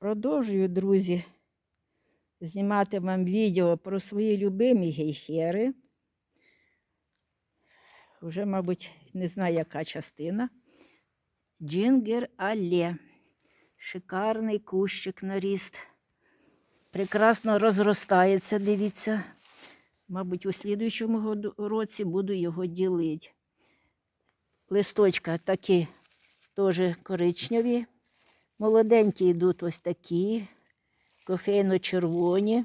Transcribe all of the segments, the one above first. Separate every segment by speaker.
Speaker 1: Продовжую, друзі, знімати вам відео про свої любимі гейхери. Вже, мабуть, не знаю, яка частина. Джингер Але. Шикарний кущик на ріст. Прекрасно розростається, дивіться. Мабуть, у слідуючому році буду його ділити. Листочка такі теж коричневі. Молоденькі йдуть ось такі, кофейно-червоні.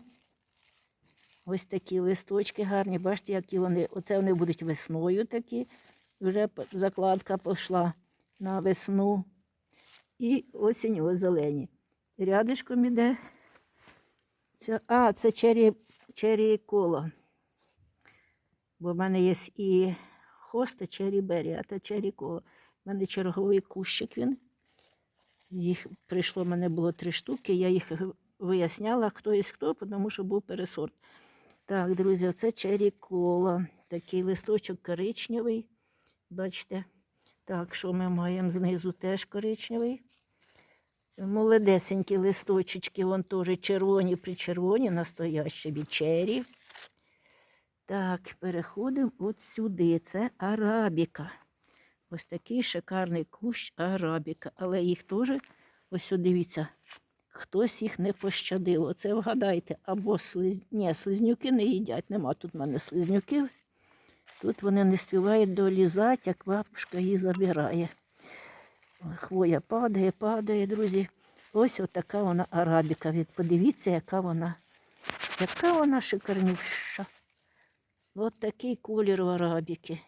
Speaker 1: Ось такі листочки гарні. Бачите, які вони. Оце вони будуть весною такі. Вже закладка пішла на весну. І осінь ось зелені. Рядишком іде. Це, а, це чері, чері кола. Бо в мене є і хоста чері бері, а це чері кола. У мене черговий кущик він. Їх прийшло, в мене було три штуки. Я їх виясняла, хто із хто, тому що був пересорт. Так, друзі, оце чері кола. Такий листочок коричневий. Бачите? Так, що ми маємо знизу теж коричневий. Молодесенькі листочечки, вон теж червоні причервоні, настоящі від чері. Так, переходимо от сюди. Це арабіка. Ось такий шикарний кущ арабіка. Але їх теж, ось дивіться, хтось їх не пощадив. Оце вгадайте, або слиз... Ні, слизнюки не їдять. Нема тут в мене слизнюків. Тут вони не співають долізати, як бабушка її забирає. Хвоя падає, падає, друзі. Ось отака вона арабіка. Подивіться, яка вона, яка вона шикарнюща. От такий колір у арабіки.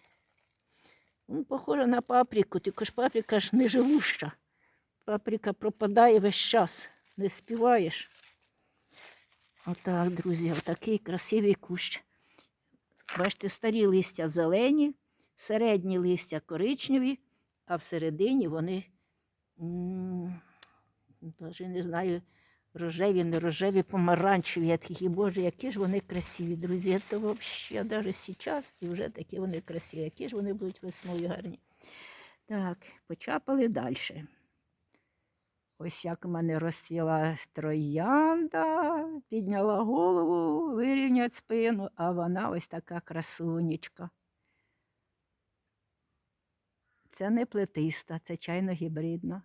Speaker 1: Ну, похоже на паприку, тільки ж паприка ж не живуща. Паприка пропадає весь час, не співаєш. Отак, друзі, отакий красивий кущ. Бачите, старі листя зелені, середні листя коричневі, а всередині вони, навіть не знаю, рожеві, не рожеві, помаранчеві. Я такі, боже, які ж вони красиві, друзі. Це взагалі навіть зараз і вже такі вони красиві, які ж вони будуть весною гарні. Так, почапали далі. Ось як у мене розцвіла троянда, підняла голову, вирівнять спину, а вона ось така красунечка. Це не плетиста, це чайно гібридна.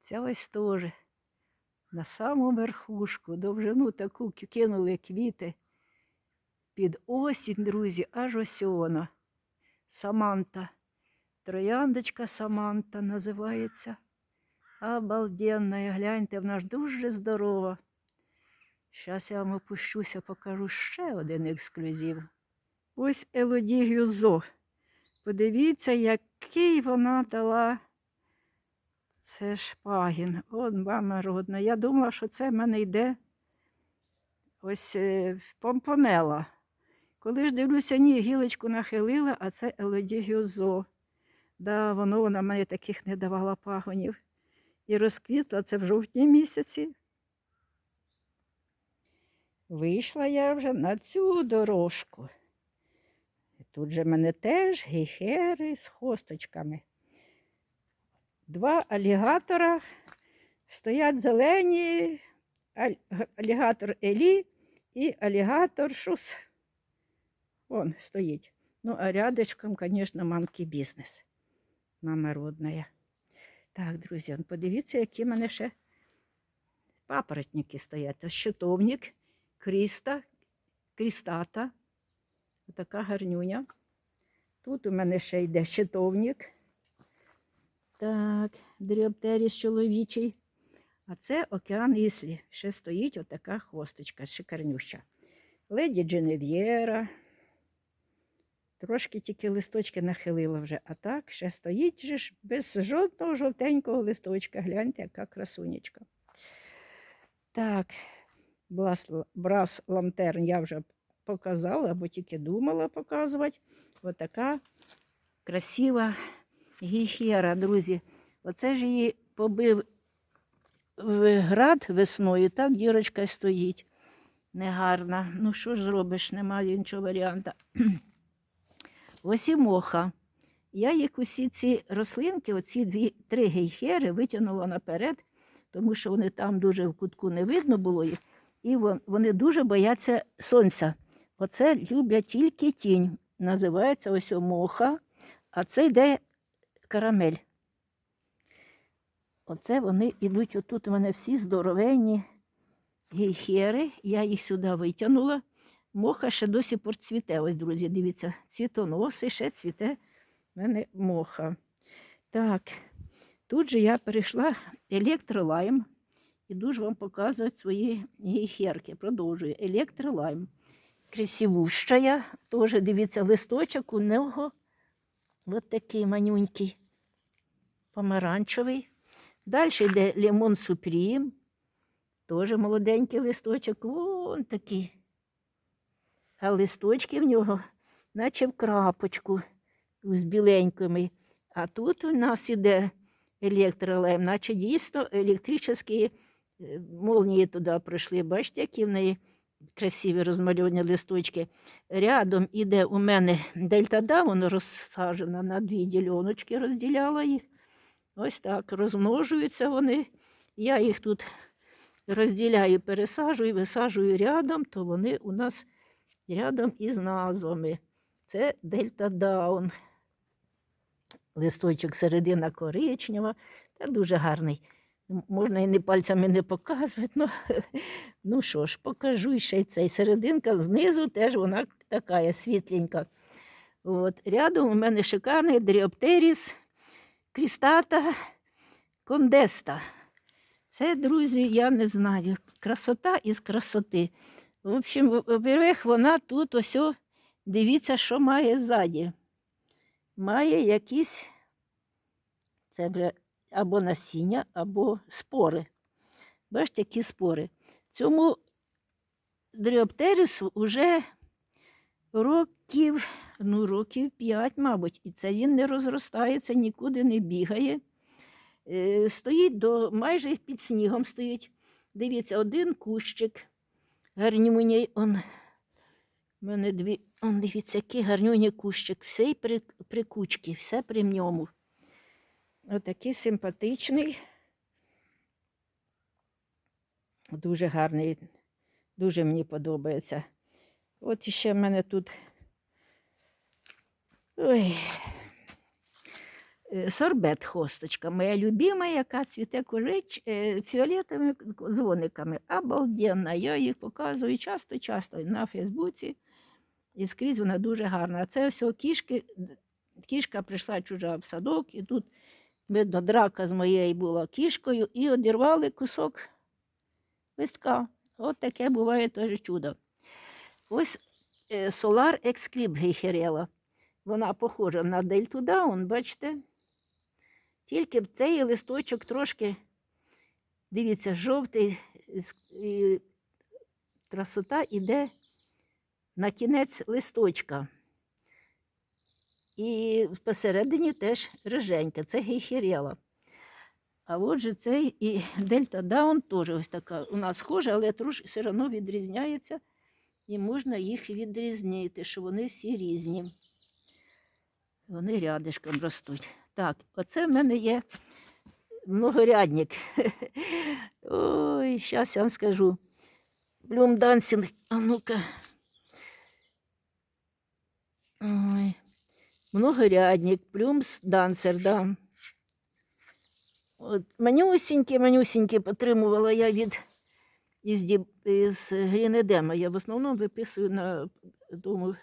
Speaker 1: Це ось теж на саму верхушку, довжину таку кинули квіти. Під осінь, друзі, аж ось вона. Саманта. Трояндочка Саманта називається. Обалденна, гляньте, вона ж дуже здорова. Зараз я вам опущуся, покажу ще один ексклюзив. Ось Елоді Гюзо. Подивіться, який вона дала. Це ж пагін. От мама родна. Я думала, що це в мене йде ось е, помпонела. Коли ж дивлюся, ні, гілочку нахилила, а це Елоді Гюзо. Да, воно вона мені таких не давала пагонів. І розквітла це в жовтні місяці. Вийшла я вже на цю дорожку. Тут же мене теж гейхери з хосточками. Два алігатора стоять зелені, алігатор Елі і алігатор Шус. Вон стоїть. Ну, а рядочком, звісно, манки бізнес. Мама родная. Так, друзі, подивіться, які в мене ще папоротники стоять. Щитовник, кріста, крістата. Така гарнюня. Тут у мене ще йде щитовник. Так, дріоптеріс чоловічий. А це океан Іслі. Ще стоїть отака хвосточка, шикарнюща. Леді Дженев'єра. Трошки тільки листочки нахилила вже, а так ще стоїть же ж без жодного жовтенького листочка. Гляньте, яка красунечка. Так, брас, лантерн я вже показала, або тільки думала показувати. Отака красива гіхера, друзі. Оце ж її побив в град весною, так дірочка стоїть. Негарна. Ну що ж зробиш, немає іншого варіанта. Ось і моха. Я їх усі ці рослинки, оці дві, три гейхери витягнула наперед, тому що вони там дуже в кутку не видно було їх, і вони дуже бояться сонця. Оце люблять тільки тінь. Називається ось моха, а це йде карамель. Оце вони йдуть отут. У мене всі здоровенні гейхери. Я їх сюди витягнула. Моха ще досі пор цвіте. Ось, друзі, дивіться, цвітоноси, ще цвіте в мене моха. Так, тут же я перейшла електролайм. Іду ж вам показувати свої гейхерки. Продовжую. Електролайм. Красивуща я. Теж дивіться, листочок у нього. Ось такий манюнький, помаранчевий. Далі йде лимон супрім. Теж молоденький листочок. Вон такий. А листочки в нього, наче в крапочку з біленькими. А тут у нас іде електролайм, наче дійсно електричні е, молнії туди пройшли. Бачите, які в неї красиві розмальовані листочки. Рядом іде у мене дельта воно розсаджена на дві діляночки, розділяла їх. Ось так розмножуються вони. Я їх тут розділяю, пересаджую, висаджую рядом, то вони у нас рядом із назвами. Це Дельта Даун. Листочок середина коричнева, та дуже гарний. Можна і не пальцями не показувати. Ну, ну що ж, покажу ще цей. Серединка знизу теж вона така світленька. От. Рядом у мене шикарний дріоптеріс крістата кондеста. Це, друзі, я не знаю. Красота із красоти. В общем, во-первых, вона тут ось, дивіться, що має ззаді. Має якісь це або насіння, або спори. Бачите, які спори. Цьому дріоптерису вже років, ну, років 5, мабуть, і це він не розростається, нікуди не бігає. Е, стоїть до майже під снігом стоїть. Дивіться, один кущик. Гарнюній, он. Мене дві. Он, дивіться, який гарнюній кущик. Все й при, при кучці, все при ньому. Отакий симпатичний. Дуже гарний, дуже мені подобається. От іще в мене тут. Ой. Е, Сорбет хосточка, моя любима, яка цвіте корич е, фіолетовими дзвониками. Обалденна. Я їх показую часто-часто на Фейсбуці. І скрізь вона дуже гарна. А це все кішки. Кішка прийшла чужа в садок, і тут, видно, драка з моєю була кішкою, і одірвали кусок листка. От таке буває теж чудо. Ось е, Solar Exclip гейхерела. Вона похожа на Дельту Даун, бачите? Тільки в цей листочок трошки, дивіться, жовтий красота йде на кінець листочка. І посередині теж риженька, це гейхерела. А отже, цей і Дельта Даун теж ось така у нас схожа, але трошки все одно відрізняється. І можна їх відрізнити, що вони всі різні. Вони рядишком ростуть. Так, оце в мене є многорядник. Ой, зараз я вам скажу. Блюмдансінг. А ну-ка. Ой. Многорядник, плюмс-дансер, да. От, манюсінькі, манюсінькі потримувала я від із, із Грінедема. Я в основному виписую на тому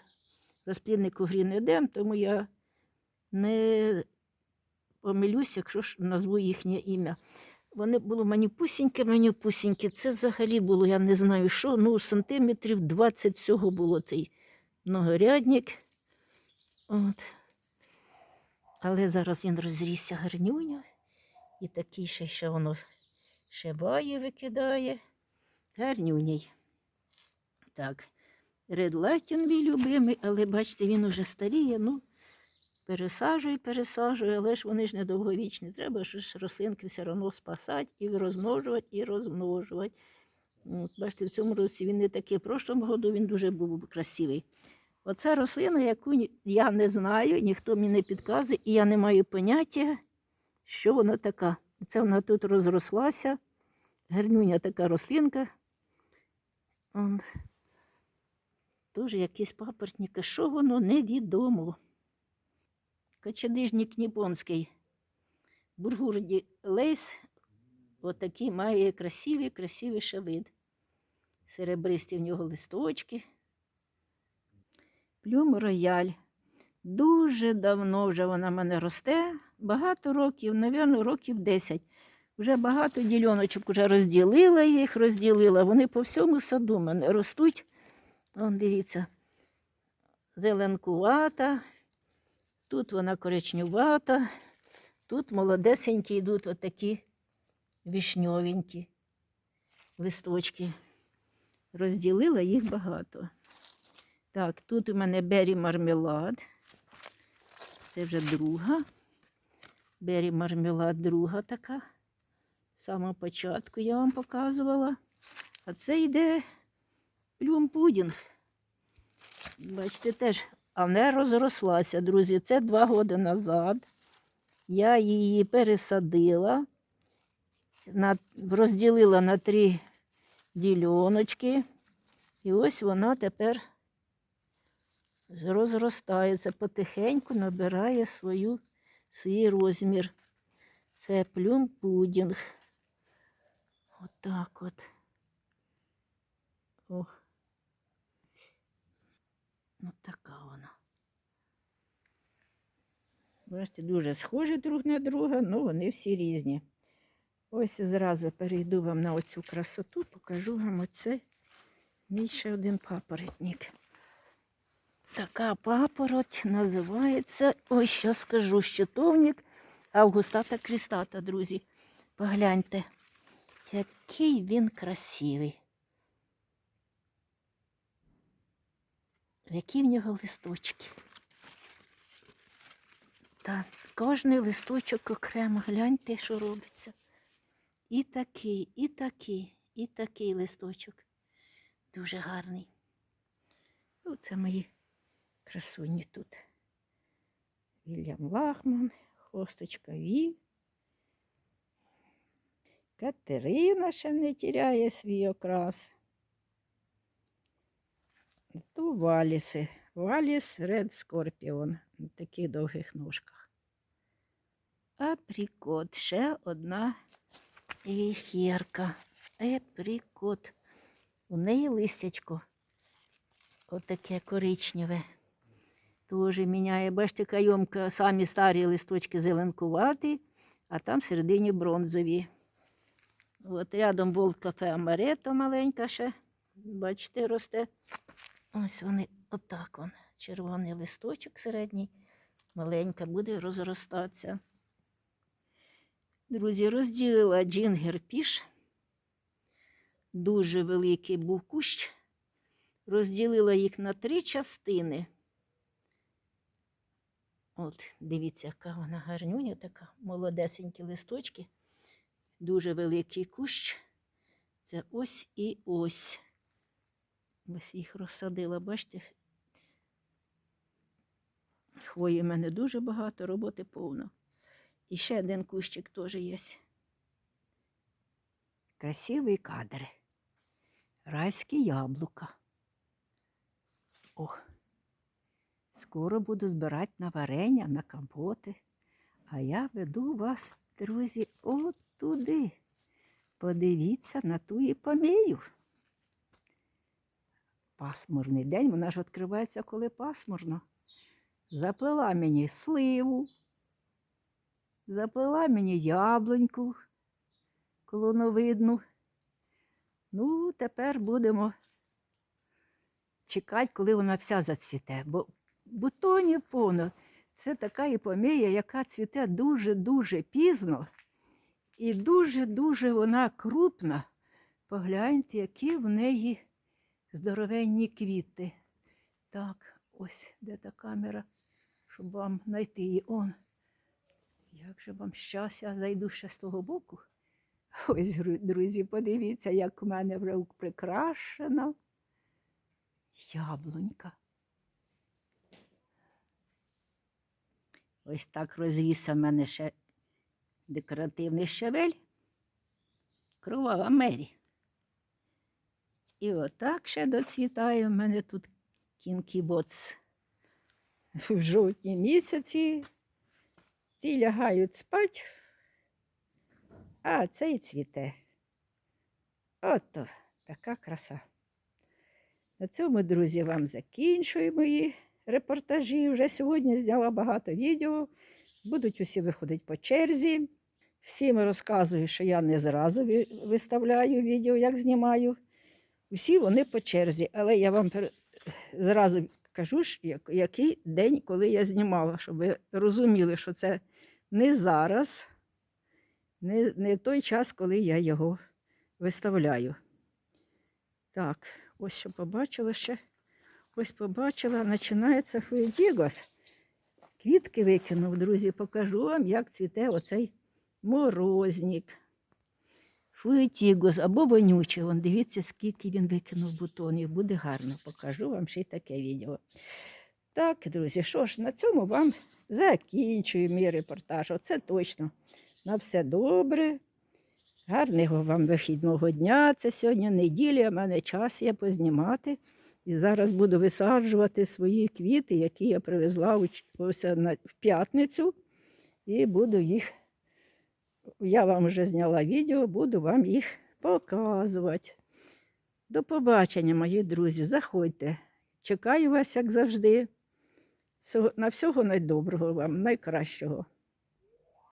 Speaker 1: розпліднику Грінедем, тому я не помилюсь, якщо ж назву їхнє ім'я. Вони були манюпусінькі, манюпусінькі. Це взагалі було, я не знаю що, ну, сантиметрів 20 всього було цей многорядник. От. Але зараз він розрісся гарнюня. І такий ще, ще воно шибає, викидає. Гарнюній. Так, Red мій любимий, але бачите, він уже старіє. Ну, пересаджую, пересаджую, але ж вони ж недовговічні. Треба ж рослинки все одно спасати і розмножувати, і розмножувати. От, бачите, в цьому році він не такий. В прошлому году він дуже був красивий. Оце рослина, яку я не знаю, ніхто мені не підказує, і я не маю поняття, що вона така. Це вона тут розрослася. гарнюня така рослинка. Теж якийсь папоротник, що воно невідомо. Кочедижник ніпонський. Бургурді лейс отакий має красивий, красивий ще. Серебристі в нього листочки. Плюм рояль. Дуже давно вже вона в мене росте. Багато років, напевно, років 10. Вже багато діляночок вже розділила їх, розділила. Вони по всьому саду в мене ростуть. Вон, дивіться, зеленкувата, тут вона коричневата, тут молодесенькі йдуть отакі вишньовенькі листочки. Розділила їх багато. Так, тут у мене бері мармелад. Це вже друга. Бері мармелад друга така. З самого початку я вам показувала. А це йде плюм пудінг. Бачите, теж, а не розрослася, друзі. Це два роки назад. Я її пересадила, розділила на три діляночки. І ось вона тепер розростається, потихеньку набирає свою, свій розмір. Це плюм пудінг. Отак от. О. Ось така вона. Бачите, дуже схожі друг на друга, але вони всі різні. Ось зразу перейду вам на оцю красоту, покажу вам оце мій ще один папоротник. Така папороть називається, ой, що скажу, щитовник Августата Крістата, друзі. Погляньте, який він красивий. Які в нього листочки. Та кожний листочок окремо, гляньте, що робиться. І такий, і такий, і такий листочок. Дуже гарний. Оце мої красуні тут. Вільям Лахман, хосточка Ві. Катерина ще не тіряє свій окрас. То валіси. Валіс Ред Скорпіон на таких довгих ножках. Апрікот. Ще одна ефірка. Апрікот. У неї листячко отаке коричневе. Тоже міняє, бачите, кайомка, самі старі листочки зеленкуваті, а там всередині бронзові. От рядом болт кафе Амарето маленька ще, бачите, росте. Ось вони, отак он, червоний листочок середній, маленька, буде розростатися. Друзі, розділила джингер піш. Дуже великий був кущ. Розділила їх на три частини. От, дивіться, яка вона гарнюня, така молодесенькі листочки. Дуже великий кущ. Це ось і ось. Ось їх розсадила, бачите. Хвої в мене дуже багато, роботи повно. І ще один кущик теж є. Красивий кадр. Райські яблука. Ох. Скоро буду збирати на варення, на компоти. А я веду вас, друзі, от туди. Подивіться на ту іпомею. Пасмурний день, вона ж відкривається, коли пасмурно. Заплела мені сливу, заплела мені яблуньку колоновидну. Ну, тепер будемо чекати, коли вона вся зацвіте. Бо бутонів повно. Це така іпомея, яка цвіте дуже-дуже пізно і дуже-дуже вона крупна. Погляньте, які в неї здоровенні квіти. Так, ось де та камера, щоб вам знайти її. Он. Як же вам щас, я зайду ще з того боку. Ось, друзі, подивіться, як в мене вже прикрашена яблунька. Ось так розрісся в мене ще декоративний щавель. Кровава Мері. І отак ще доцвітає. У мене тут кінкі боц. В жовтні місяці ті лягають спать, а цей цвіте. Ото така краса. На цьому, друзі, вам закінчую мої репортажі. Вже сьогодні зняла багато відео. Будуть усі виходити по черзі. Всім розказую, що я не зразу виставляю відео, як знімаю. Всі вони по черзі, але я вам зразу кажу, ж, який день, коли я знімала, щоб ви розуміли, що це не зараз, не, не той час, коли я його виставляю. Так, ось що побачила ще. Ось побачила, починається фуєдігос. Квітки викинув, друзі, покажу вам, як цвіте оцей морознік. Фуетігос або вонючий. Вон, дивіться, скільки він викинув бутонів. Буде гарно. Покажу вам ще й таке відео. Так, друзі, що ж, на цьому вам закінчую мій репортаж. Оце точно. На все добре. Гарного вам вихідного дня. Це сьогодні неділя, в мене час є познімати. І зараз буду висаджувати свої квіти, які я привезла ось на, в п'ятницю. І буду їх, я вам вже зняла відео, буду вам їх показувати. До побачення, мої друзі. Заходьте. Чекаю вас, як завжди. На всього найдоброго вам, найкращого.